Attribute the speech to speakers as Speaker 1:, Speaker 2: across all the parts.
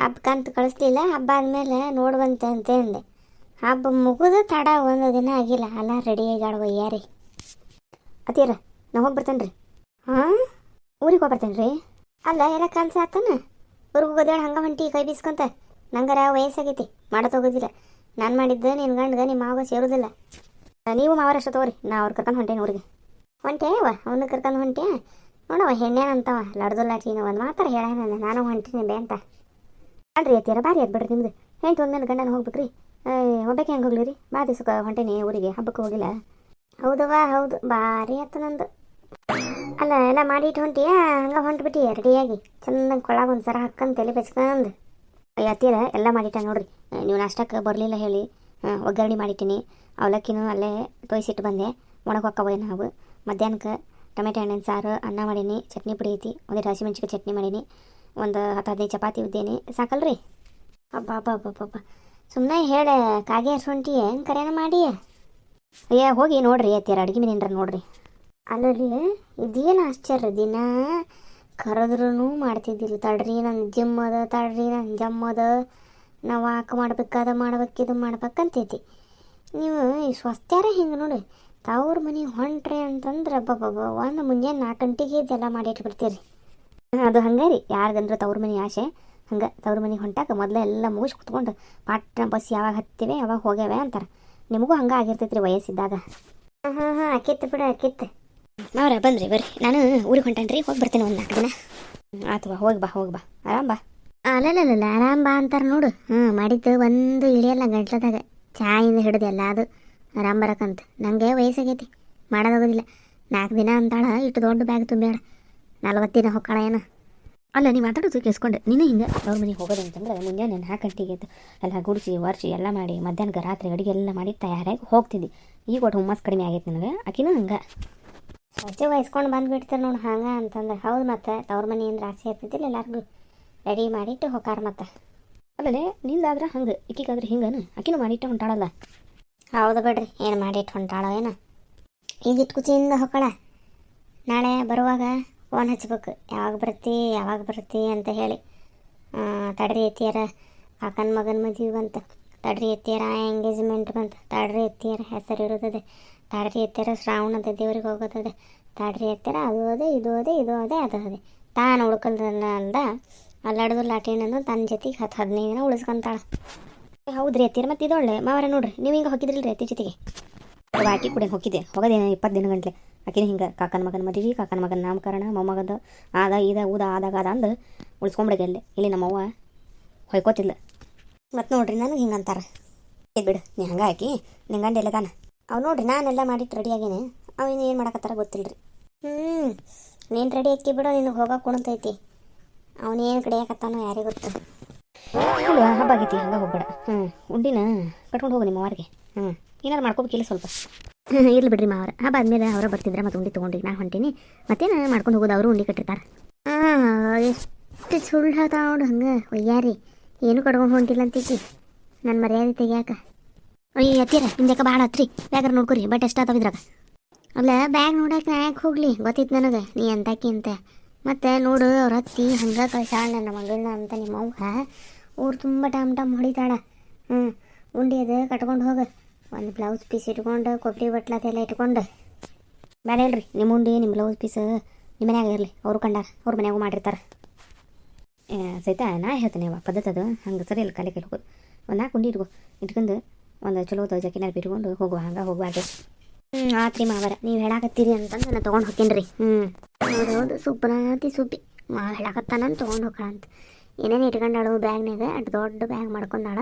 Speaker 1: ಹಬ್ಬಕ್ಕಂತ ಕಳಿಸ್ಲಿಲ್ಲ, ಹಬ್ಬ ಆದಮೇಲೆ ನೋಡುವಂತೆ ಅಂತ ಅಂದೆ. ಹಬ್ಬ ಮುಗಿದು ತಡ, ಒಂದು ದಿನ ಆಗಿಲ್ಲ. ಅಲ್ಲ ರೆಡಿಯಾಗಿ ಆಡುವ ಯಾರಿ ಅತ್ತೀರ ನಾವು ಹೋಗಿ ಬರ್ತೇನೆ ರೀ ಹಾಂ ಊರಿಗೆ ಹೋಗ್ಬರ್ತೇನೆ ರೀ ಅಲ್ಲ, ಎಲ್ಲ ಕೆಲಸ ಆತನ? ಊರಿಗೆ ಹೋಗೋದೇಳು ಹಂಗೆ ಹೊಂಟಿ, ಕೈ ಬೀಸ್ಕೊಂತ. ನಂಗಾರ ವಯಸ್ಸಾಗೈತಿ? ಮಾಡೋ ತೊಗೋದಿಲ್ಲ ನಾನು ಮಾಡಿದ್ದೆ ನಿನ್ನ ಗಂಡ್ಗೆ ನಿಮ್ಮ ಮಾವ ಸೇರೋದಿಲ್ಲ. ನೀವು ಮಾವರಷ್ಟು ತಗೋರಿ. ನಾ ಅವ್ರು ಕರ್ಕೊಂಡು ಹೊಂಟೇನೆ ಊರಿಗೆ. ಹೊಂಟೇವ ಅವನು ಕರ್ಕೊಂಡು ಹೊಂಟೆ ನೋಡವ ಹೆಣ್ಣೇನಂತವ ಲಡ್ದು ಲಾಟಿನ ಒಂದು ಮಾತ್ರ ಹೇಳ ನಾನು ಹೊಂಟಿನಿ ಬೇ ಅಂತ. ಅಲ್ರಿ ಅತ್ತೀರ ಭಾರಿ ಅದ್ ಬಿಡ್ರಿ ನಿಮ್ದು. ಹೆಂಟು ಒಂದ್ಮೇಲೆ ಗಂಡನ ಹೋಗ್ಬೇಕ್ರಿ. ಒಬ್ಬಕ್ಕೆ ಹೆಂಗೆ ಹೋಗ್ಲಿ ರೀ? ಭಾಳ ದಿವ್ಸಕ್ಕೆ ಹೊಂಟೇನಿ ಊರಿಗೆ, ಹಬ್ಬಕ್ಕೆ ಹೋಗಿಲ್ಲ. ಹೌದವ್ವ, ಹೌದು. ಭಾರಿ ಆಯ್ತು ನಂದು. ಅಲ್ಲ, ಎಲ್ಲ ಮಾಡಿಟ್ಟು ಹೊಂಟಿಯಾ? ಹಂಗೆ ಹೊಂಟ್ಬಿಟ್ಟಿ ರೆಡಿಯಾಗಿ. ಚಂದ ಕೊಳಗ ಒಂದು ಸರ ಹಾಕ್ಕಂದು ತಲೆ ಬೆಚ್ಕಂದು ಅತ್ತೀರ ಎಲ್ಲ ಮಾಡಿಟ್ಟ ನೋಡ್ರಿ. ನೀವು ನಾಷ್ಟಕ್ಕೆ ಬರಲಿಲ್ಲ ಹೇಳಿ. ಒಗ್ಗರಣೆ ಮಾಡಿಟ್ಟಿನಿ ಅವಲಕ್ಕಿನೂ ಅಲ್ಲೇ ತೋಯಿಸಿಟ್ಟು ಬಂದೆ. ಒಣಗಿ ಹೊಕ್ಕವ ನಾವು ಮಧ್ಯಾಹ್ನಕ್ಕೆ ಟೊಮೆಟೊ ಹಣ್ಣಿನ ಸಾರು, ಅನ್ನ ಮಾಡೀನಿ. ಚಟ್ನಿ ಪುಡಿ ಐತಿ. ಒಂದಿಟ್ಟು ಹಸಿಮೆಣ್ಸಿಕಾಯಿ ಚಟ್ನಿ ಮಾಡೀನಿ. ಒಂದು ಹತ್ತು ಹದಿನೈದು ಚಪಾತಿ ಉದ್ದೇನಿ. ಸಾಕಲ್ರಿ? ಅಬ್ಬ, ಅಬ್ಬಾ, ಅಬ್ಬ ಅಬ್ಬ ಸುಮ್ಮನೆ ಹೇಳ, ಕಾಗೆ ಶುಂಠಿ ಹೆಂಗೆ ಕರೆನ ಮಾಡಿ? ಅಯ್ಯ, ಹೋಗಿ ನೋಡ್ರಿ ಅತ್ತೀರ ಅಡುಗೆ ಮನೇನ್ರ ನೋಡ್ರಿ. ಅಲ್ಲಲ್ಲಿ, ಇದೇನು ಆಶ್ಚರ್ಯ, ದಿನ ಕರೆದ್ರೂ ಮಾಡ್ತಿದ್ದಿಲ್ಲ ತಡ್ರಿ ನನ್ನ ಜಿಮ್ ಅದ ತಡ್ರಿ ನನ್ನ ಜಮ್ ಅದ ನಾವು ವಾಕ್ ಮಾಡ್ಬೇಕಾದ ಮಾಡ್ಬೇಕು, ಇದು ಮಾಡ್ಬೇಕಂತೈತಿ ನೀವು ಈ ಸ್ವಸ್ತ್ಯಾರ ಹಿಂಗೆ ನೋಡಿ? ತವ್ರ ಮನೆ ಹೊಂಟ್ರಿ ಅಂತಂದ್ರೆ, ಅಬ್ಬಬ್ಬಬ್ಬ, ಒಂದು ಮುಂಜಾನೆ ನಾಲ್ಕು ಗಂಟೆಗೆ ಇದೆಲ್ಲ ಮಾಡಿಟ್ಬಿಡ್ತೀರಿ ಅದು ಹಂಗೆ ರೀ. ಯಾರಿಗಂದ್ರೆ ತವ್ರ ಮನೆ ಆಸೆ ಹಂಗೆ ತವ್ರ ಮನೆ ಹೊಂಟಾಕ ಮೊದಲೇ ಎಲ್ಲ ಮುಗಿಸಿ ಕುತ್ಕೊಂಡು ಪಾಟ್ನ ಬಸ್ ಯಾವಾಗ ಹತ್ತಿವೆ, ಯಾವಾಗ ಹೋಗ್ಯಾವೆ ಅಂತಾರೆ. ನಿಮಗೂ ಹಂಗೆ ಆಗಿರ್ತೈತೆ ರೀ ವಯಸ್ಸಿದ್ದಾಗ. ಹಾಂ ಹಾಂ ಹಾಂ ಅಕ್ಕಿತ್ತು ಬಿಡು ಅಕ್ಕಿತ್ತು ಮಾವ್ರ, ಬಂದ್ರಿ, ಬರ್ರಿ. ನಾನು ಊರಿಗೆ ಹೊಂಟೇನ್ರಿ, ಹೋಗಿ ಬರ್ತೇನೆ ಒಂದು ನಾಲ್ಕು ದಿನ. ಆತು ಬಾ, ಹೋಗಿ ಬಾ ಹೋಗಿ ಬಾ. ಆರಾಮ್ ಬಾ. ಅಲ್ಲಲ್ಲಲ್ಲ ಆರಾಮ್ ಬಾ ಅಂತಾರೆ ನೋಡು. ಹ್ಞೂ ಮಾಡಿದ್ದು ಒಂದು ಇಳಿಯಲ್ಲ ಗಂಟ್ಲದಾಗ. ಚಾಯಿಂದ ಹಿಡಿದು ಎಲ್ಲ ಅದು. ಆರಾಮ್ ಬರಕಂತ. ನನಗೆ ವಯಸ್ಸಾಗೈತಿ. ಮಾಡೋದಾಗೋದಿಲ್ಲ ನಾಲ್ಕು ದಿನ ಅಂತಾಳ, ಇಷ್ಟು ದೊಡ್ಡ ಬ್ಯಾಗ್ ತುಂಬ್ಯಾಡ ನಲ್ವತ್ತು ದಿನ ಹೊಕ್ಕಾಳ ಏನು? ಅಲ್ಲ, ನೀವು ಮಾತಾಡೋದು ಕೇಳಿಸ್ಕೊಂಡೆ. ನೀನು ಹಿಂಗೆ? ಅವ್ರ ಮನೆಗೆ ಹೋಗೋದು ಅಂತಂದ್ರೆ ಮುಂಜಾನೆ ನಾಲ್ಕು ಗಂಟೆಗೆ ಎದ್ದು ಎಲ್ಲ ಗುಡಿಸಿ, ಒರ್ಸಿ, ಎಲ್ಲ ಮಾಡಿ ಮಧ್ಯಾಹ್ನ ರಾತ್ರಿ ಅಡುಗೆ ಎಲ್ಲ ಮಾಡಿ ತಯಾರಾಗಿ ಹೋಗ್ತಿದ್ದೆ. ಈಗ ಒಟ್ಟು ಹುಮ್ಮಸ್ ಕಡಿಮೆ ಆಗೈತೆ ನನಗೆ. ಆಕಿನೂ ಹಂಗೆ. ಸ್ವಚ್ಛ ವಹಿಸ್ಕೊಂಡು ಬಂದುಬಿಡ್ತಾರೆ ನೋಡಿ ಹಂಗೆ ಅಂತಂದ್ರೆ. ಹೌದು ಮತ್ತೆ, ತವ್ರ ಮನೆ ಅಂದ್ರೆ ಆಸೆ ಇರ್ತಿದ್ದಿಲ್ಲ ಎಲ್ಲರಿಗೂ. ರೆಡಿ ಮಾಡಿಟ್ಟು ಹೊಕ್ಕಾರ ಮತ್ತೆ. ಅಲ್ಲೇ ನಿಂದಾದ್ರೆ ಹಂಗೆ ಇಕ್ಕಿಗಾದ್ರೆ ಹಿಂಗನು? ಆಕಿನೂ ಮಾಡಿಟ್ಟು ಹೊಂಟಾಳಲ್ಲ? ಹೌದು ಬಿಡ್ರಿ, ಏನು ಮಾಡಿಟ್ಟು ಹೊಂಟಾಳೋ ಏನೋ. ಈಗಿಟ್ಟು ಕುಚಿಯಿಂದ ಹೊಕ್ಕಳ. ನಾಳೆ ಬರುವಾಗ ಫೋನ್ ಹಚ್ಬೇಕು. ಯಾವಾಗ ಬರ್ತಿ ಯಾವಾಗ ಬರ್ತಿ ಅಂತ ಹೇಳಿ. ತಡ್ರಿ ಎತ್ತಿಯಾರ. ಕಾಕನ ಮಗನ ಮದುವೆ ಬಂತ. ತಡ್ರಿ ಎತ್ತಿಯಾರ ಎಂಗೇಜ್ಮೆಂಟ್ ಬಂತ. ತಡ್ರಿ ಎತ್ತಿಯಾರ, ಹೆಸರು ಇರೋದದೆ ತಡ್ರಿ ಎತ್ತಿಯಾರ, ಶ್ರಾವಣದ ದೇವ್ರಿಗೆ ಹೋಗೋದದೆ. ತಡ್ರಿ ಎತ್ತಿಯಾರ, ಅದು ಅದೆ, ಇದು ಅದೇ ಇದು ಅದೇ, ಅದು ಅದೇ. ತಾನು ಉಳ್ಕೊಂಡ ಅಂದ. ಅಲ್ಲಾಡೋದು ಲಾಟಿನನ್ನು ತನ್ನ ಜೊತೆಗೆ ಹತ್ತು ಹದಿನೈದು ದಿನ ಉಳಿಸ್ಕೊಂತಾಳೆ. ಹೌದ್ರಿ ಎತ್ತಿರ ಮತ್ತೆ ಇದೊಳ್ಳೆ. ಮಾವರ ನೋಡ್ರಿ, ನೀವು ಹಿಂಗೆ ಹೋಗಿದ್ರಿಲ್ರಿ ಎತ್ತಿ ಜೊತೆಗೆ? ಬಾಕಿ ಕೂಡ ಹೋಗಿದ್ದೆ. ಹೋಗೋದೇನು ಇಪ್ಪತ್ತು ದಿನ ಗಂಟ್ಲೆ. ಆಕಿನ ಹಿಂಗೆ ಕಾಕನ ಮಗನ ಮದುವೆ ಕಾಕನ ಮಗನ ನಾಮಕರಣ, ಮೊಮ್ಮಗದ ಆದ ಇದ ಊದ ಆದಾಗ ಅದ ಅಂದು ಉಳಿಸ್ಕೊಂಬಿಡಿಗೆ ಅಲ್ಲಿ. ಇಲ್ಲಿ ನಮ್ಮವ್ವ ಹೊಯ್ಕೋತಿಲ್ಲ ಮತ್ತು ನೋಡ್ರಿ ನನಗೆ ಹಿಂಗೆ ಅಂತಾರೆ. ಬಿಡು, ನೀ ಹಂಗೆ ಹಾಕಿ ನಿನ್ನ ಗಂಡ ಎಲ್ಲ ತಾನ ಅವ್ ನೋಡ್ರಿ ನಾನೆಲ್ಲ ಮಾಡಿಟ್ಟು ರೆಡಿ ಆಗೇನೆ. ಅವನು ಏನು ಮಾಡಕತ್ತಾರ ಗೊತ್ತಿಲ್ಲ ರೀ ಹ್ಞೂ ನೀನು ರೆಡಿ ಆಕಿ ಬಿಡು, ನಿನಗೆ ಹೋಗಕ್ಕೆ ಕುಣತೈತಿ. ಅವನೇನು ಕಡಿಯಾಕತ್ತಾನೋ ಯಾರಿಗೆ ಗೊತ್ತು. ಇಲ್ವಾ, ಹಬ್ಬ ಆಗೈತಿ, ಹಂಗೆ ಹೋಗ್ಬೇಡ. ಹ್ಞೂ ಉಂಡಿನ ಕಟ್ಕೊಂಡು ಹೋಗು ನಿಮ್ಮ ಅವರಿಗೆ ಹ್ಞೂ ಏನಾರು ಮಾಡ್ಕೋಬೇಕಿಲ್ಲ ಸ್ವಲ್ಪ. ಇರ್ಲಿ ಬಿಡ್ರಿ ಮಾವರ. ಹಬ್ಬ ಆದ್ಮೇಲೆ ಅವರ ಬರ್ತಿದ್ರೆ ಮತ್ತೆ ಉಂಡಿ ತಗೊಂಡ್ರಿ. ನಾ ಹೊಂಟೀನಿ. ಮತ್ತೇನು ಮಾಡ್ಕೊಂಡು ಹೋಗೋದು? ಅವರು ಉಂಡಿ ಕಟ್ಟಿರ್ತಾರೆ. ಎಷ್ಟು ಸುಳ್ಳು ಹೇಳ್ತಾವ ನೋಡು ಹಂಗೆ. ಒಯ್ಯಾರಿ. ಏನು ಕಡ್ಕೊಂಡು ಹೊಂಟಿಲ್ಲ ಅಂತೀಕಿ ನನ್ನ ಮರ್ಯಾದೆ ತೆಗಿಯಾಕ. ಅಯ್ಯ ಅತ್ತೀರ ನಿಮ್ದಕ್ಕೆ ಭಾಳ ಹತ್ರಿ. ಬ್ಯಾಗ್ರ ನೋಡ್ಕೊರಿ. ಬಟ್ ಎಷ್ಟಾತಾವ ಇದ್ರಾಗ? ಅಲ್ಲ, ಬ್ಯಾಗ್ ನೋಡಕ್ಕೆ ನಾ ಯಾಕೆ ಹೋಗ್ಲಿ. ಗೊತ್ತಿತ್ತು ನನಗೆ. ನೀ ಎಂತಾಕಿ ಅಂತ. ಮತ್ತೆ ನೋಡು, ಅವ್ರ ಹತ್ತಿ ಹಂಗೆ ಕಳ್ಸಾಳ ನನ್ನ ಮಗಳನ್ನ ಅಂತ ನಿಮ್ಮ ಅವ್ವ ಊರು ತುಂಬ ಟಮ್ ಟಮ್ ಹೊಡಿತಾಳ. ಹ್ಞೂ ಉಂಡಿ ಅದು ಕಟ್ಕೊಂಡು ಹೋಗ. ಒಂದು ಬ್ಲೌಸ್ ಪೀಸ್ ಇಟ್ಕೊಂಡು, ಕೊಬ್ಬರಿ ಬಟ್ಲದೆಲ್ಲ ಇಟ್ಕೊಂಡು. ಬೇಡ ಹೇಳ್ರಿ ನಿಮ್ಮ ಉಂಡಿ ನಿಮ್ಮ ಬ್ಲೌಸ್ ಪೀಸ್ ನಿಮ್ಮ ಮನ್ಯಾಗ ಇರಲಿ. ಅವರು ಕಂಡಾರ, ಅವ್ರ ಮನ್ಯಾಗೂ ಮಾಡಿರ್ತಾರೆ. ಸಹಿತ ನಾ ಹೇಳ್ತೇನೆ ಅವ ಪದ್ಧತಿ ಅದು. ಹಂಗೆ ಸರಿ ಇಲ್ಲ ಕಾಲಿ ಕೈ ಹೋಗೋದು ಒಂದು ನಾಲ್ಕು ಉಂಡಿ ಇಟ್ಕೊ. ಇಟ್ಕೊಂಡು ಒಂದು ಚಲೋದ ಜಕಿನಾರ್ ಬಿಟ್ಕೊಂಡು ಹೋಗುವ, ಹಂಗೆ ಹೋಗ್ಬಾರ್ದು. ಹ್ಞೂ ಆತ್ರಿ ಮಾವರ, ನೀವು ಹೇಳಾಕತ್ತೀರಿ ಅಂತಂದು ನಾನು ತೊಗೊಂಡು ಹೋಗ್ತೀನಿ ರೀ ಹ್ಞೂ ಹೌದು ಹೌದು ಸೂಪರಾತಿ ಸೂಪಿ ಮಾ ಹೇಳಾಕತ್ತಾನ ತೊಗೊಂಡು ಹೋಗೋಣ ಅಂತ ಏನೇನು ಇಟ್ಕೊಂಡಾಳು ಬ್ಯಾಗ್ನಾಗ ಅಷ್ಟು ದೊಡ್ಡ ಬ್ಯಾಗ್ ಮಾಡ್ಕೊಂಡಾಳ.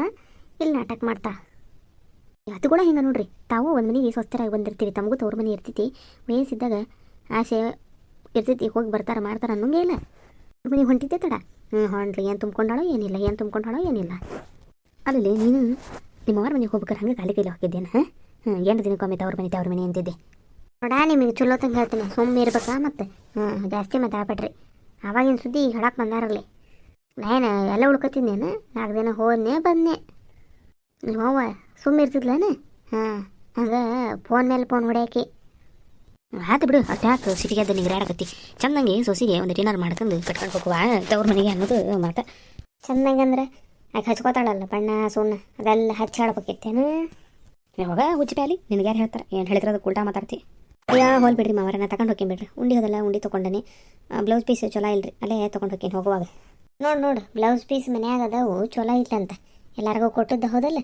Speaker 1: ಇಲ್ಲಿ ನಾಟಕ ಮಾಡ್ತಾ. ಅದು ಕೂಡ ಹಿಂಗೆ ನೋಡ್ರಿ, ತಾವು ಒಂದು ಮನೆಗೆ ಸ್ವಸ್ಥರಾಗಿ ಬಂದಿರ್ತೀವಿ ತಮಗೂ ತವ್ರ ಮನೆ ಇರ್ತೈತಿ. ವಯಸ್ಸಿದ್ದಾಗ ಆಸೆ ಇರ್ತೈತಿ, ಹೋಗಿ ಬರ್ತಾರೆ, ಮಾಡ್ತಾರೆ ಅನ್ನೋಂಗೇ ಇಲ್ಲ. ಅವ್ರ ಮನೆಗೆ ಹೊಂಟಿದ್ದೆ ತಡ. ಹ್ಞೂ ಹೊಂಟ್ರಿ ಏನು ತುಂಬ್ಕೊಂಡಾಳೋ ಏನಿಲ್ಲ, ಏನು ತುಂಬ್ಕೊಂಡಾಳೋ ಏನಿಲ್ಲ. ಅಲ್ಲಿ ನೀನು ನಿಮ್ಮ ಅವ್ರ ಮನೆಗೆ ಹೋಗ್ಬೇಕಾರೆ ಹಂಗೆ ಖಾಲಿ ಕೈಲಿ ಹೋಗಿದ್ದೇನೆ ಹಾಂ? ಹ್ಞೂ ಎಂಟು ದಿನಕ್ಕೊಮ್ಮೆ ತವ್ರ ಮನೆ ತವ್ರ ಮನೆ ಅಂತಿದ್ದೆ. ನೋಡ, ನಿಮಗೆ ಚಲೋ ತಂಗ ಹೇಳ್ತೀನಿ. ಸುಮ್ಮನೆ ಇರ್ಬೇಕಾ ಮತ್ತೆ? ಹ್ಞೂ ಜಾಸ್ತಿ ಮಾತಾಡ್ಬೇಡ್ರಿ. ಅವಾಗಿನ ಸುದ್ದಿ ಹೇಳಕ್ಕೆ ಬಂದಾರಲ್ಲಿ ನಾನು ಎಲ್ಲ ಉಳ್ಕೊತಿದ್ದೇನೆ ನಾಲ್ಕು ದಿನ ಹೋದ್ನೆ ಬಂದೆ ನಿಮ್ಮವ್ವ ಸುಮ್ಮನೆ ಇರ್ತಿದ್ಲೇನೆ? ಹಾಂ, ಹಂಗೆ ಫೋನ್ ಮೇಲೆ ಫೋನ್ ಹೊಡ್ಯಾಕಿ. ಆತು ಬಿಡು ಅಷ್ಟು ಯಾಕೆ ಸಿಟಿಗೆ ಅದು ನಿಗ್ರಾಡಕತ್ತಿ. ಚಂದಂಗೆ ಸೊಸಿಗೆ ಒಂದು ಡಿನ್ನರ್ ಮಾಡ್ಕೊಂಡು ಕಟ್ಕೊಂಡು ಹೋಗುವ ತವ್ರ ಮನೆಗೆ ಅನ್ನೋದು ಮಾತು. ಚಂದಂಗಂದ್ರೆ ಆಕೆ ಹಚ್ಕೋತಾಳಲ್ಲ, ಬಣ್ಣ, ಸುಣ್ಣ, ಅದೆಲ್ಲ ಹುಚ್ಚ ಪ್ಯಾಲಿ, ನಿನಗೆ ಯಾರು ಹೇಳ್ತಾರೆ? ಏನು ಹೇಳಿದ್ರೆ ಅದು ಉಲ್ಟಾ ಮಾತಾಡ್ತಿ. ಅಯ್ಯ, ಹೋಲ್ ಬಿಡ್ರಿ ಮಾವರನ್ನ ತಗೊಂಡು ಹೋಗ್ತೀನಿ ಬಿಡ್ರಿ. ಉಂಡಿ ಹೋದಲ್ಲ, ಉಂಡಿ ತೊಗೊಂಡನಿ. ಬ್ಲೌಸ್ ಪೀಸ್ ಚಲೋ ಇಲ್ರಿ. ಅಲ್ಲೇ ತೊಗೊಂಡು ಹೋಗ್ತೀನಿ, ಹೋಗುವಾಗ. ನೋಡು ನೋಡು ಬ್ಲೌಸ್ ಪೀಸ್ ಮನ್ಯಾಗ ಅದಾವು, ಚಲೋ ಇಲ್ಲಂತ. ಎಲ್ಲರಿಗೂ ಕೊಟ್ಟದ್ದು ಹೌದಲ್ಲ?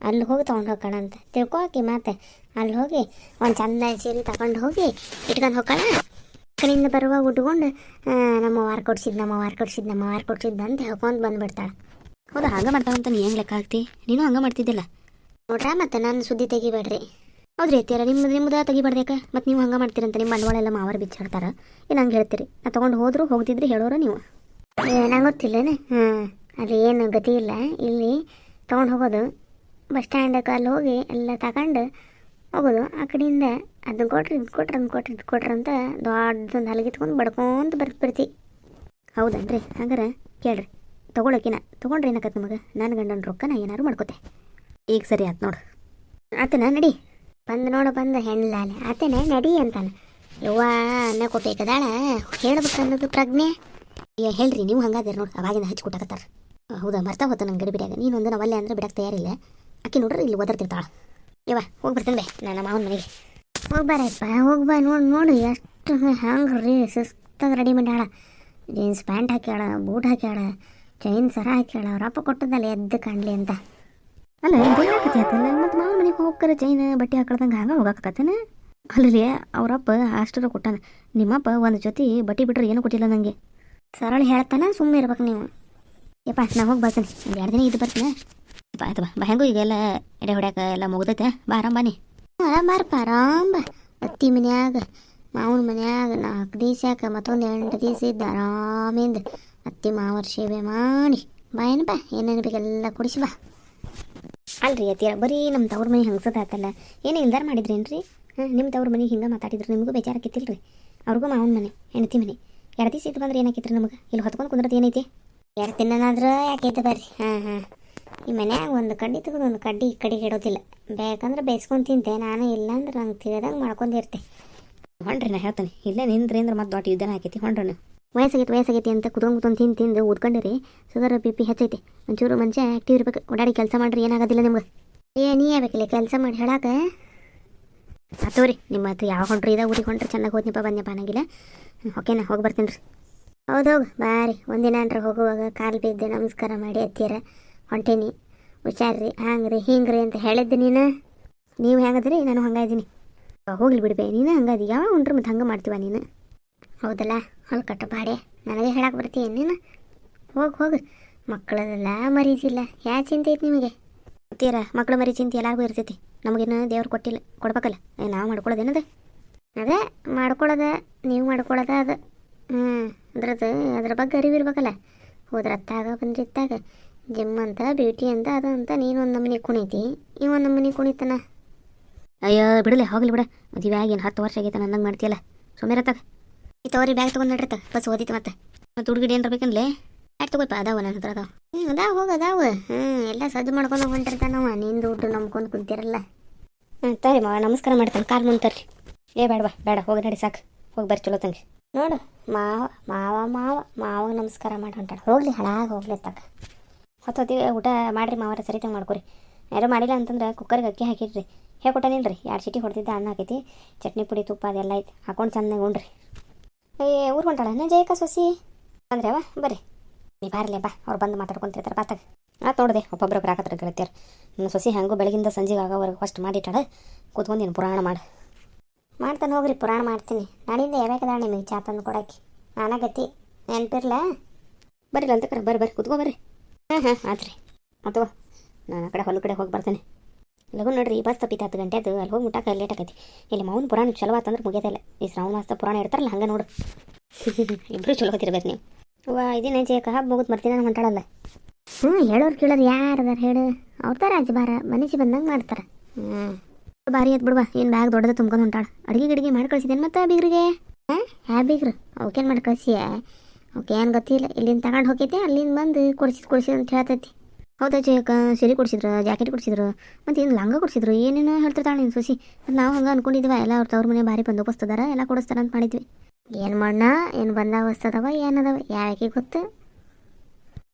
Speaker 1: ಅಲ್ಲಿ ಹೋಗಿ ತೊಗೊಂಡು ಹೋಗೋಣ ಅಂತ. ತಿಳ್ಕೊಕಿ ಮತ್ತೆ ಅಲ್ಲಿ ಹೋಗಿ ಒಂದು ಚಂದ ಸೀರೆ ತಗೊಂಡು ಹೋಗಿ ಇಟ್ಕೊಂಡು ಹೋಗೋಣ. ಕಡೆಯಿಂದ ಬರುವಾಗ ಉಟ್ಕೊಂಡು ನಮ್ಮ ವಾರ ಕೊಡ್ಸಿದ್ದು ನಮ್ಮ ವಾರ ಕೊಡ್ಸಿದ್ದು ನಮ್ಮ ವಾರ ಕೊಡ್ಸಿದ್ದು ಅಂತ ಹೇಳ್ಕೊಂಡು ಬಂದ್ಬಿಡ್ತಾಳೆ. ಹೌದು? ಹಂಗೆ ಮಾಡ್ತಾವಂತ ನೀ ಹೆಂಗೆ ಲೆಕ್ಕ ಹಾಕ್ತಿ? ನೀನು ಹಂಗೆ ಮಾಡ್ತಿದ್ದಿಲ್ಲ? ನೋಡ್ರಾ ಮತ್ತೆ ನಾನು ಸುದ್ದಿ ತೆಗಿಬೇಡ್ರಿ. ಹೌದ್ರಿ ಅತ್ತೀರ ನಿಮ್ಮದು ನಿಮ್ಮದ ತೆಗಿಬಾರ್ದೇಕ ಮತ್ತು ನೀವು ಹಂಗೆ ಮಾಡ್ತೀರಂತ ನಿಮ್ಮ ಬಂಡವಾಳ ಎಲ್ಲ ಮಾವರು ಬಿಚ್ಚಾಡ್ತಾರೆ. ಏನು ಹಂಗೆ ಹೇಳ್ತೀರಿ? ನಾ ತೊಗೊಂಡು ಹೋದ್ರು ಹೋಗ್ತಿದ್ರಿ ಹೇಳೋರು ನೀವು? ನಂಗೆ ಗೊತ್ತಿಲ್ಲನೇ. ಹಾಂ ಅಲ್ಲಿ ಏನು ಗತಿ ಇಲ್ಲ. ಇಲ್ಲಿ ತೊಗೊಂಡು ಹೋಗೋದು ಬಸ್ ಸ್ಟ್ಯಾಂಡಕ್ಕೆ ಅಲ್ಲಿ ಹೋಗಿ ಎಲ್ಲ ತಗೊಂಡು ಹೋಗೋದು. ಆ ಕಡೆಯಿಂದ ಅದನ್ನು ಕೊಟ್ರಿ, ಇದು ಕೊಟ್ರಿ, ಅದನ್ನು ಕೊಟ್ರಿ, ಇದು ಕೊಟ್ರಿ ಅಂತ ದೊಡ್ಡದೊಂದು ಹಲಗಿತ್ಕೊಂಡು ಬಡ್ಕೊಂತ ಬರ್ತಿರ್ತಿ ಹೌದನ್ರಿ? ಹಂಗಾರೆ ಕೇಳ್ರಿ. ತೊಗೊಳಕಿನ, ತೊಗೊಂಡ್ರಿ ಏನಕ್ಕ ನಿಮಗೆ? ನನ್ನ ಗಂಡನ ರೊಕ್ಕನ ಏನಾರು ಮಾಡ್ಕೋತೆ. ಈಗ ಸರಿ ಆಯ್ತು ನೋಡು. ಆತನ ನಡಿ. ಬಂದು ನೋಡು, ಬಂದು ಹೆಣ್ಲಾಲೆ. ಆತನ ನಡಿ ಅಂತಾನೆ. ಯವ್ವ ಅನ್ನ ಕೊಟ್ಟೇಕದಾಳ ಹೇಳ್ಬೇಕು ಅನ್ನೋದು ಪ್ರಜ್ಞೆ. ಹೇಳ್ರಿ, ನೀವು ಹಂಗಾದ್ರೆ ನೋಡಿ, ಅವಾಗಿಂದ ಹಚ್ಚಿ ಕೊಟ್ಟಾಕತ್ತಾರ. ಹೌದಾ? ಮರ್ತಾ ಹೋತ ನಂಗೆ ಗಡಿ ಒಂದು ನೀನೊಂದು ಅಲ್ಲೇ ಅಂದ್ರೆ ಬಿಡಕ್ಕೆ ತಯಾರಿಲ್ಲ. ಆಕೆ ನೋಡ್ರಿ ಇಲ್ಲಿ ಒದರ್ತಿರ್ತಾಳ. ಯವ್ವ, ಹೋಗಿ ಬರ್ತೀನಿ ಬೇ. ನನ್ನ ಮಾವನ ಮನೆಗೆ. ಹೋಗ್ಬಾರಪ್ಪ ಹೋಗ್ಬಾ ನೋಡಿ, ನೋಡು ಎಷ್ಟು ಹ್ಯಾಂಗೆ ರೀ ಸುಸ್ತಾಗಿ ರೆಡಿ ಮಾಡ್ಯಾಳ. ಜೀನ್ಸ್ ಪ್ಯಾಂಟ್ ಹಾಕ್ಯಾಳ ಬೂಟ್ ಹಾಕ್ಯಾಳ ಚೈನ್ ಸರ ಹಾಕ್ಯಾಳ. ಅವ್ರ ಅಪ್ಪ ಕೊಟ್ಟದಲ್ಲ ಎದ್ದು ಕಾಣಲಿ ಅಂತ. ಅಲ್ಲ ಇದೇನಾಕತ್ತಲ್ಲ ಮತ್ತು ಮಾವನ ಮನೆಗೆ ಹೋಗ್ಕರ ಚೈನ್ ಬಟ್ಟೆ ಹಾಕೊಳ್ದಂಗೆ ಹಂಗೆ ಹೋಗಾಕತ್ತೇನೆ? ಅಲ್ಲಲ್ಲಿ ಅವರಪ್ಪ ಅಷ್ಟರ ಕೊಟ್ಟಾನ. ನಿಮ್ಮಪ್ಪ ಒಂದು ಜೊತೆ ಬಟ್ಟೆ ಬಿಟ್ರೆ ಏನು ಕೊಟ್ಟಿಲ್ಲ ನನಗೆ ಸರಳ ಹೇಳ್ತಾನೆ ಸುಮ್ಮನೆ ಇರ್ಬೇಕು ನೀವು. ಯಪ್ಪ ನಾ ಹೋಗಿ ಬರ್ತೀನಿ. ಒಂದು ಎರಡು ದಿನ ಇದು ಬರ್ತೀನಿ. ಬಾ ಅಥವಾ ಬಾ. ಹೆಂಗೂ ಈಗೆಲ್ಲ ಎಡೆ ಹೊಡ್ಯಾಕ ಎಲ್ಲ ಮುಗ್ದೈತೆ? ಬಾ, ಆರಾಮ್ ಬಾನಿ ಆರಾಮ್ ಬಾರಪ್ಪ ಆರಾಮ್ ಬಾ. ಅತ್ತಿ ಮನ್ಯಾಗ, ಮಾವನ ಮನ್ಯಾಗ ನಾಲ್ಕು ದಿವಸ ಯಾಕೆ, ಮತ್ತೊಂದು ಎಂಟು ದಿವಸ ಇದ್ದ ಆರಾಮಿಂದ. ಅತ್ತಿ ಮಾವರ ಸೇವೆ ಮಾಡಿ. ಬಾ, ಏನು ಬಾ, ಏನೇನು ಬೇಕೆಲ್ಲ ಕುಡಿಸಿ ಬಾ. ಅಲ್ರಿ ಅತ್ತಿ, ಬರೀ ನಮ್ಮ ತವ್ರ ಮನೆ ಹಂಗಸದಾತಲ್ಲ ಏನು ಇಲ್ದಾರ ಮಾಡಿದ್ರೇನ್ರಿ? ಹಾಂ ನಿಮ್ಮ ತವ್ರ ಮನೆ ಹಿಂಗೆ ಮಾತಾಡಿದ್ರು ನಿಮಗೂ ಬೇಜಾರಾಕಿತ್ತಿಲ್ರಿ ಅವ್ರಿಗೂ ಮಾವನ ಮನೆ, ಹೆಂಡತಿ ಮನೆ. ಎರಡು ದಿವಸ ಇದ್ದು ಬಂದ್ರೆ ಏನಾಕಿತ್ರಿ ನಮಗೆ? ಇಲ್ಲಿ ಹೊತ್ಕೊಂಡು ಕುಂದ್ರದ್ದು ಏನೈತಿ? ಎರಡು ಯಾಕೆ ಯಾಕೈತೆ ಬರ್ರಿ? ಹಾಂ ಹಾಂ. ಈ ಮನ್ಯಾಗ ಒಂದು ಕಡ್ಡಿ ತಗೊಂಡು ಒಂದು ಕಡ್ಡಿ ಈ ಕಡೆಗೆ ಇಡೋದಿಲ್ಲ. ಬೇಕಂದ್ರೆ ಬೇಯಿಸ್ಕೊಂಡು ತಿಂತೆ ನಾನು ಇಲ್ಲಾಂದ್ರೆ ನಂಗೆ ತಿಳಿದಂಗೆ ಮಾಡ್ಕೊಂಡಿರ್ತೆ ಹೊಂಡ್ರಿ ನಾ ಹೇಳ್ತಾನೆ. ಇಲ್ಲೇ ನಿಂದ್ರಿ ಅಂದ್ರೆ ಮತ್ತೆ ದೊಡ್ಡ ಯುದ್ಧನ ಹಾಕೈತಿ ಹೊಂಡ್ರಿ ನೀವು ವಯಸ್ಸಾಗೈತಿ ವಯಸ್ಸಾಗೈತಿ ಅಂತ ಕುತ್ಕೊಂಡು ಕುತ್ಕೊಂಡು ತಿಂದು ತಿಂದು ಉದ್ಕೊಂಡಿರಿ ಸುಧಾರ ಬಿ ಪಿ ಹೆಚ್ಚೈತಿ. ಒಂಚೂರು ಮನುಷ್ಯ ಆ್ಯಕ್ಟಿವ್ ಇರ್ಬೇಕು. ಓಡಾಡಿ ಕೆಲಸ ಮಾಡ್ರಿ ಏನಾಗೋದಿಲ್ಲ ನಿಮ್ಗೆ. ಏ ನೀ ಆಗ್ಬೇಕಿಲ್ಲ ಕೆಲಸ ಮಾಡಿ ಹೇಳಾಕ? ಆತವ್ರಿ ನಿಮ್ಮ ಹತ್ರ ಯಾವ ಹೊಂಟ್ರಿ ಇದೆ ಊರಿಗೆ ಹೊಂಟ್ರಿ ಚೆನ್ನಾಗಿ ಹೋದ್ನಪ್ಪ ಬಂದಪ್ಪ ಅನ್ನಂಗಿಲ್ಲ. ಓಕೆನಾ ಹೋಗಿ ಬರ್ತೀನಿ ರೀ. ಹೌದು ಹೋಗು ಬಾರಿ. ಒಂದಿನ ಹೋಗುವಾಗ ಕಾಲು ಬಿದ್ದು, ನಮಸ್ಕಾರ ಮಾಡಿ ಹತ್ತೀರ ಹೊಂಟೀನಿ. ಹುಷಾರ್ರಿ, ಹಂಗ್ರಿ, ಹಿಂಗ್ರಿ ಅಂತ ಹೇಳಿದ್ದೆ ನೀನು? ನೀವು ಹೆಂಗದ್ರಿ? ನಾನು ಹಂಗಾದೀನಿ ಹೋಗ್ಲಿ ಬಿಡ್ಬೇ. ನೀನು ಹಂಗಾದಿ ಯಾವಾಗ ಹೊಂಟ್ರಿ ಮತ್ತು ಹಂಗೆ ಮಾಡ್ತೀವ ನೀನು? ಹೌದಲ್ಲ, ಹೊಲ್ ಕಟ್ಟ ಬಾಡೆ. ನನಗೆ ಹೇಳಕ್ಕೆ ಬರ್ತೀಯ ನೀನು? ಹೋಗಿ, ಹೋಗು. ಮಕ್ಕಳದೆಲ್ಲ ಮರೀತಿಲ್ಲ ಯಾ ಚಿಂತೆ ಐತಿ ನಿಮಗೆ? ಗೊತ್ತೀರ ಮಕ್ಕಳು ಮರಿ ಚಿಂತೆ ಎಲ್ಲರಿಗೂ ಇರ್ತೈತಿ. ನಮಗಿನ್ನು ದೇವ್ರು ಕೊಟ್ಟಿಲ್ಲ, ಕೊಡ್ಬೇಕಲ್ಲ. ನಾವು ಮಾಡ್ಕೊಳ್ಳೋದೇನದ ಅದೇ ಮಾಡ್ಕೊಳ್ಳೋದ ನೀವು ಮಾಡ್ಕೊಳ್ಳೋದ ಅದು. ಹ್ಞೂ ಅದ್ರದ್ದು ಅದ್ರ ಬಗ್ಗೆ ಅರಿವಿರ್ಬೇಕಲ್ಲ ಹೋದ್ರತ್ತಾಗ ಬಂದಿತ್ತಾಗ ಜಿಮ್ ಅಂತ ಬ್ಯೂಟಿ ಅಂತ ಅದು ಅಂತ ನೀನು ಒಂದು ನಮೂನಿ ಕುಣಿತಿ ಇವ ಒಂದು ನಮನಿ ಕುಣಿತನ. ಅಯ್ಯೋ ಬಿಡಲೆ ಹೋಗ್ಲಿ ಬಿಡ. ಮದುವೆ ಆಗಿ ಏನು ಹತ್ತು ವರ್ಷ ಆಗೈತೆ ನಂಗೆ ಮಾಡ್ತೀಯಲ್ಲ. ಸುಮ್ಮನೆ ಈ ತೋರಿ ಬ್ಯಾಗ್ ತೊಗೊಂಡು ನಡ್ರತ ಬಸ್ ಓದಿತ್ತು ಮತ್ತೆ. ಮತ್ತೆ ಹುಡುಗಿಡಿ ಏನಾರ ಬೇಕನ್ಲೆ ಬ್ಯಾಗ್ ತಗೋಪ್ಪ ಅದಾವ ನನ್ನ ಹತ್ರ ಅದಾವ. ಹ್ಞೂ ಅದಾವ ಹೋಗ ಅದಾವ. ಹ್ಞೂ ಎಲ್ಲ ಸಜ್ಜು ಮಾಡ್ಕೊಂಡು ಹೊಂಟಿರ್ತಾನವ ನಿಂದು ದುಡ್ಡು ನಂಬ್ಕೊಂಡು ಕುಂತಿರಲ್ಲ. ಹ್ಞೂ ತರಿ ಮಾ ನಮಸ್ಕಾರ ಮಾಡ್ತಾನೆ. ಕಾರ್ ಮುಂತರ್ರಿ ಏ ಬೇಡ ಬಾ ಬೇಡ ಹೋಗಿ ನಡಿ ಸಾಕು. ಹೋಗಿ ಬರ್ರಿ ಚಲೋ ತಂಗಿ. ನೋಡು, ಮಾವ ಮಾವ ಮಾವ ಮಾವ ನಮಸ್ಕಾರ ಮಾಡಿ ಹೊಂಟಾಳೆ ಹೋಗ್ಲಿ, ಹಾಳಾಗಿ ಹೋಗ್ಲಿ ತಕ್ಕ ಹೊತ್ತಿಗೆ ಊಟ ಮಾಡಿರಿ ಮಾವರ ಸರಿತಂಗೆ ಮಾಡ್ಕೊರಿ. ಯಾರು ಮಾಡಿಲ್ಲ ಅಂತಂದ್ರೆ ಕುಕ್ಕರ್ಗೆ ಅಕ್ಕಿ ಹಾಕಿಡ್ರಿ. ಹೇಳ್ಕೊಟ್ಟನಿಲ್ರಿ ಎರಡು ಸಿಟಿ ಹೊಡೆದಿದ್ದ ಅನ್ನ ಹಾಕೈತಿ, ಚಟ್ನಿ ಪುಡಿ, ತುಪ್ಪ ಅದೆಲ್ಲ ಐತಿ, ಹಾಕೊಂಡು ಚೆಂದಾಗಿ ಉಣ್ರಿ ಏ ಊರು ಹೊಂಟಾಳ ಜಯಕ ಸೊಸಿ? ಅಂದ್ರೆ ಅವ, ಬರ್ರಿ. ನೀ ಬಾರ್ಲೇ ಬಾ, ಅವ್ರು ಬಂದು ಮಾತಾಡ್ಕೊಂತಿರ್ತಾರೆ ಬಾತಾಗ ಆತು ನೋಡಿದೆ, ಒಬ್ಬೊಬ್ರು ಹಾಕತ್ರ ಗೆಳತಿಯರು. ನನ್ನ ಸೊಸಿ ಹಂಗು ಬೆಳಗಿಂದ ಸಂಜೆಗೆ ಆಗೋವರೆಗೆ ಫಸ್ಟ್ ಮಾಡಿಟ್ಟಾಳ. ಕೂತ್ಕೊಂಡು ನೀನು ಪುರಾಣ ಮಾಡು. ಮಾಡ್ತಾನೆ ಹೋಗ್ರಿ, ಪುರಾಣ ಮಾಡ್ತೀನಿ. ನಾನಿಂದ ಯಾವ್ಯಾಕದ ನಿಮಗೆ ಚಾ ತಂದು ಕೊಡಕ್ಕೆ. ನಾನಾಗತಿ ನೆನಪಿರ್ಲ? ಬರ್ರಿ ಅಂತ ಕರೆ ಬರ್ರಿ ಬರ್ರಿ, ಕುತ್ಕೋ ಬರ್ರಿ. ಹಾಂ ಹಾಂ ಆತು ರೀ ಅಥವಾ ನಾನು ಆ ಕಡೆ ಹೊಲ ಕಡೆ ಹೋಗಿ ಬರ್ತೇನೆ. ಲಗು ನೋಡ್ರಿ, ಈ ಬಸ್ ತಪ್ಪಿತ್ತು ಹತ್ತು ಗಂಟೆ ಅದು ಅಲ್ಲಿ ಹೋಗಿ ಮುಟ್ಟಾಕ ಲೇಟ್ ಆಗತಿ ಇಲ್ಲಿ ಮೌನ ಪುರಾಣ ಚಲೋ ಆತಂದ್ರೆ ಮುಗಿಯೋದಿಲ್ಲ ಈ ಶ್ರಾವಣ ಮಾಸ ಪುರಾಣ ಇರ್ತಾರಲ್ಲ ಹಂಗೆ ನೋಡು. ಇಬ್ಬರು ಚಲೋ ಹೋಗ್ತಿರ್ಬೇಕು ನೀವು. ವಾ ಇದೇ ಜೇಕ ಹಬ್ಬ ಮುಗಿದು ಬರ್ತೀನಿ ನಾನು ಹೊಂಟಾಳಲ್ಲ. ಹ್ಞೂ ಹೇಳೋರು ಕೇಳೋರು ಯಾರದಾರ ಹೇಳು. ಅವ್ರ ಥರ ಅಜ್ಜಿ ಬಾರ ಮನಸ್ಸಿ ಬಂದಂಗೆ ಮಾಡ್ತಾರೆ. ಹ್ಞೂ ಬಾರಿ ಎತ್ ಬಿಡುವ. ಏನು ಬ್ಯಾಗ್ ದೊಡ್ಡದ ತುಂಬ್ಕೊಂಡು ಹೊಂಟಾಳ. ಅಡುಗೆ ಗಿಡಿಗೆ ಮಾಡಿ ಕಳ್ಸಿದೇನ್ ಮತ್ತೆ ಬೀಗ್ರಿಗೆ? ಹಾಂ? ಯಾ ಬೀಗ್ರು. ಅವಕ್ಕೇನು ಮಾಡಿ ಕಳ್ಸಿಯ? ಅವಕ್ಕೇನು ಗೊತ್ತಿಲ್ಲ. ಇಲ್ಲಿಂದ ತಗೊಂಡು ಹೋಗೈತೆ ಅಲ್ಲಿಂದ ಬಂದು ಕೊಡ್ಸಿದ್ ಕೊಡ್ಸಿದ್ ಅಂತ ಹೇಳ್ತೈತಿ. ಹೌದಾ ಜಯಕ ಸೀರೆ ಕೊಡಿಸಿದ್ರು, ಜಾಕೆಟ್ ಕೊಡ್ಸಿದ್ರು? ಮತ್ತು ಏನು ಲಂಗ ಕೊಡ್ಸಿದ್ರು? ಏನೇನು ಹೇಳ್ತಿರ್ತಾಳೆ ನೀನು ಸುಸಿ. ಮತ್ತು ನಾವು ಹಂಗೆ ಅನ್ಕೊಂಡಿದ್ವಿ? ಎಲ್ಲ ಅವ್ರ ತವ್ರ ಮನೆ ಭಾರಿ ಬಂದೋಬಸ್ತದಾರ ಎಲ್ಲ ಕೊಡಿಸ್ತಾರ ಅಂತ ಮಾಡಿದ್ವಿ. ಏನು ಮಣ್ಣ? ಏನು ಬಂದಾವಸ್ತದವ ಏನದವ? ಯಾಕೆ ಗೊತ್ತು?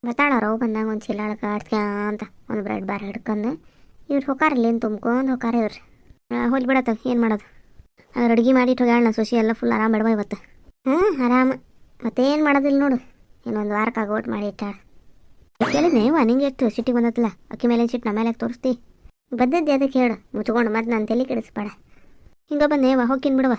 Speaker 1: ಬರ್ತಾಳವ್ರು ಅವು ಬಂದಾಗ ಒಂದು ಚಿಲ್ಲಾಳಕ ಅಂತ. ಒಂದು ಬ್ರೆಡ್ ಬಾರ್ ಹಿಡ್ಕೊಂಡು ಇವ್ರು ಹೋಕಾರಲ್ಲಿ ಏನು ತುಂಬ್ಕೊಂಡು ಹೊಕಾರ ಇವ್ರು. ಹೋಗಿ ಬಿಡತ್ತ, ಏನು ಮಾಡೋದು? ಅವ್ರು ಅಡುಗೆ ಮಾಡಿಟ್ಟು ಹೋಗ್ಯಾಳ ನಾ ಸೊಸಿ, ಎಲ್ಲ ಫುಲ್ ಆರಾಮ ಬಿಡ್ಬ ಇವತ್ತು? ಹ್ಞೂ ಆರಾಮ. ಮತ್ತೇನು ಮಾಡೋದಿಲ್ಲ ನೋಡು. ಇನ್ನೊಂದು ವಾರಕ್ಕೆ ಆಗೋಟ್ ಮಾಡಿ ಇಟ್ಟಾಳ. ಕೇಳಿದ್ನೆ ನಿಂಗೆ ಎಷ್ಟು ಸಿಟ್ಟಿಗೆ ಬಂದತ್ತಲ್ಲ? ಅಕ್ಕಿ ಮೇಲೆ ಸಿಟ್ಟು ನಮ್ಮ ಮೇಲೆ ತೋರಿಸ್ತಿ. ಬಂದದ್ದು ಅದಕ್ಕೆ ಹೇಳು. ಮುಚ್ಕೊಂಡು ಮತ್ತೆ ನಾನು ತಲೆ ಕೆಡಿಸ್ಬೇಡ. ಹಿಂಗೆ ಬಂದೆ ಹೋಗಿನ್ ಬಿಡವ